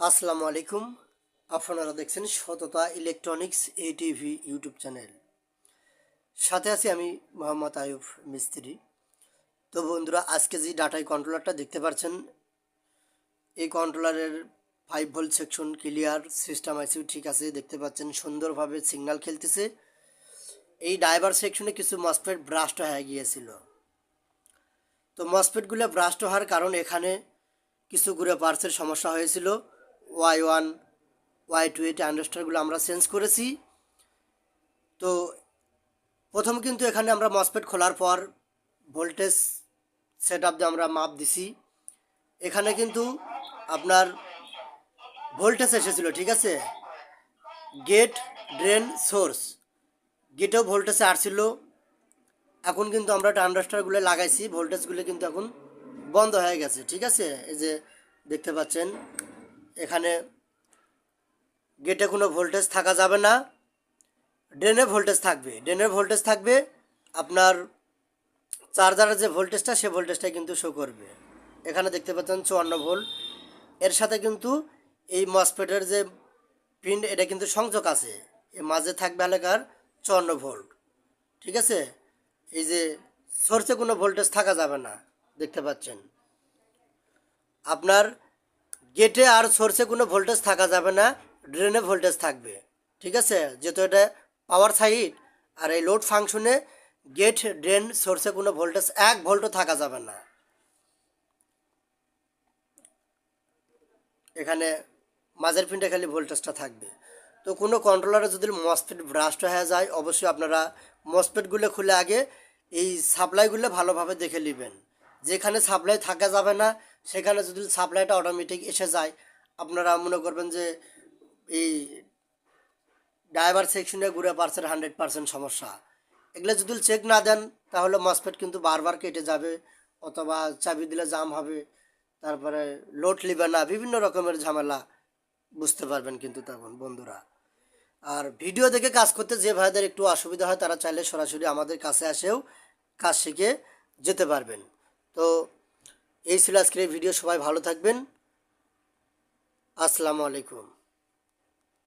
আসসালামু আলাইকুম। আপনারা দেখছেন সততা ইলেকট্রনিক্স এ টিভি ইউটিউব চ্যানেল। সাথে আছি আমি মোহাম্মদ আয়ুব মিস্ত্রি। তো বন্ধুরা, আজকে যে ডাটাই কন্ট্রোলারটা দেখতে পাচ্ছেন, এই কন্ট্রোলারের five volt section clear system ICU ঠিক আছে, দেখতে পাচ্ছেন সুন্দরভাবে সিগন্যাল খেলতেছে। এই ড্রাইভার সেকশনে কিছু মসপেট ব্রাস্ট হয়ে গিয়েছিল। তো মসপেটগুলো ব্রাস্ট হওয়ার কারণ এখানে কিছু ঘুরে পার্টসের সমস্যা হয়েছিল। Y one Y two eight আন্ডারস্টারগুলো আমরা চেঞ্জ করেছি। তো প্রথম কিন্তু এখানে আমরা মসপেট খোলার পর ভোল্টেজ সেট আপ দিয়ে আমরা মাপ দিছি। এখানে কিন্তু আপনার ভোল্টেজ এসেছিল, ঠিক আছে? গেট ড্রেন সোর্স গেটেও ভোল্টেজ আসছিল। এখন কিন্তু আমরা ট্রান্ডাস্টারগুলো লাগাইছি। ভোল্টেজগুলো কিন্তু এখন বন্ধ হয়ে গেছে, ঠিক আছে? এই যে দেখতে পাচ্ছেন। এখানে গেটে কোনো ভোল্টেজ থাকা যাবে না। ড্রেনে ভোল্টেজ থাকবে। ড্রেনের ভোল্টেজ থাকবে, আপনার চার্জারের যে ভোল্টেজটা সে ভোল্টেজটা কিন্তু শো করবে। এখানে দেখতে পাচ্ছেন চুয়ান্ন ভোল্ট এর সাথে কিন্তু এই মসপেটের যে পিন এটা কিন্তু সংযোগ আছে। এর মাঝে থাকবে এলাকার চুয়ান্ন ভোল্ট ঠিক আছে? এই যে সোর্সে কোনো ভোল্টেজ থাকা যাবে না। দেখতে পাচ্ছেন? আপনার গেটে আর সোর্সে কোনো ভোল্টেজ থাকা যাবে না, ড্রেনে ভোল্টেজ থাকবে। ঠিক আছে? যেহেতু এটা পাওয়ার সাইড আর এই লোড ফাংশনে গেট ড্রেন সোর্সে কোনো ভোল্টেজ, এক ভোল্টও থাকা যাবে না। এখানে মাঝের পিনটা খালি ভোল্টেজটা থাকবে। তো কোনো কন্ট্রোলারে যদি মসপেট ব্রাস্ট হয়ে যায়, অবশ্যই আপনারা মসপেটগুলো খুলে আগে এই সাপ্লাইগুলো ভালোভাবে দেখে নেবেন। যেখানে সাপ্লাই থাকা যাবে না, সেখানে যদি সাপ্লাইটা অটোমেটিক এসে যায়, আপনারা মনে করবেন যে এই ড্রাইভার সেকশনে ঘুরে পার্সেন্ট হান্ড্রেড পার্সেন্ট সমস্যা। এগুলো যদি চেক না দেন, তাহলে মসপেট কিন্তু বারবার কেটে যাবে, অথবা চাবি দিলে জাম হবে, তারপরে লোড লিবে না, বিভিন্ন রকমের ঝামেলা, বুঝতে পারবেন কিন্তু তখন বন্ধুরা। আর ভিডিও দেখে কাজ করতে যে ভাইদের একটু অসুবিধা হয়, তারা চাইলে সরাসরি আমাদের কাছে আসেও কাজ শিখে যেতে পারবেন। তো এই ছিল আজকের ভিডিও সবাই ভালো থাকবেন। আসসালামু আলাইকুম।